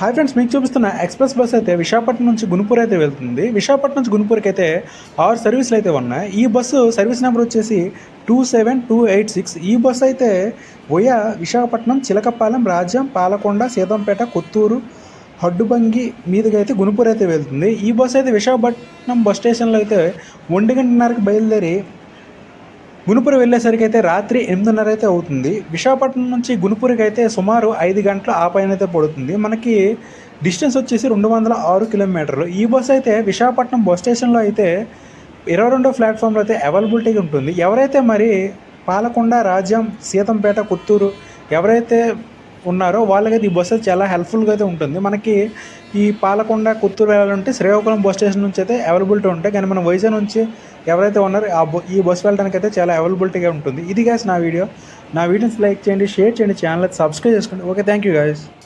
Hi friends మీకు చూపిస్తున్న express bus అయితే విశాఖపట్నం నుంచి గునుపూర్ అయితే వెళ్తుంది. విశాఖపట్నం నుంచి గునుపూర్కి అయితే ఆరు సర్వీసులు అయితే ఉన్నాయి. ఈ బస్సు సర్వీస్ నెంబర్ వచ్చేసి two seven two eight six. ఈ బస్సు అయితే వయా విశాఖపట్నం చిలకపాలెం రాజ్యం పాలకొండ సీతంపేట కొత్తూరు హడ్డుబంగి మీదుగా అయితే గునుపూర్ అయితే వెళ్తుంది. ఈ బస్సు అయితే విశాఖపట్నం బస్ స్టేషన్లో అయితే ఒంటి గంటన్నరకి బయలుదేరి గునుపురు వెళ్ళేసరికి అయితే రాత్రి ఎనిమిదిన్నర అయితే అవుతుంది. విశాఖపట్నం నుంచి గునుపురికి అయితే సుమారు ఐదు గంటల ఆ పైన అయితే పడుతుంది. మనకి డిస్టెన్స్ వచ్చేసి రెండు వందల ఆరు కిలోమీటర్లు. ఈ బస్సు అయితే విశాఖపట్నం బస్ స్టేషన్లో అయితే ఇరవై రెండో ప్లాట్ఫామ్లో అయితే అవైలబిలిటీగా ఉంటుంది. ఎవరైతే మరి పాలకొండ రాజ్యం సీతంపేట కొత్తూరు ఎవరైతే ఉన్నారో వాళ్ళకైతే ఈ బస్సు చాలా హెల్ప్ఫుల్గా అయితే ఉంటుంది. మనకి ఈ పాలకొండ కొత్తూరు వెళ్ళాలంటే శ్రీకాకుళం బస్ స్టేషన్ నుంచి అయితే అవైలబిలిటీ ఉంటాయి. కానీ మన వైజాగ్ నుంచి ఎవరైతే ఉన్నారో ఆ ఈ బస్సు వెళ్ళడానికి అయితే చాలా అవైలబిలిటీగా ఉంటుంది. ఇది గాయస్ నా వీడియో. నా వీడియోస్ లైక్ చేయండి షేర్ చేయండి ఛానల్ అయితే సబ్స్క్రైబ్ చేసుకోండి. Okay thank you guys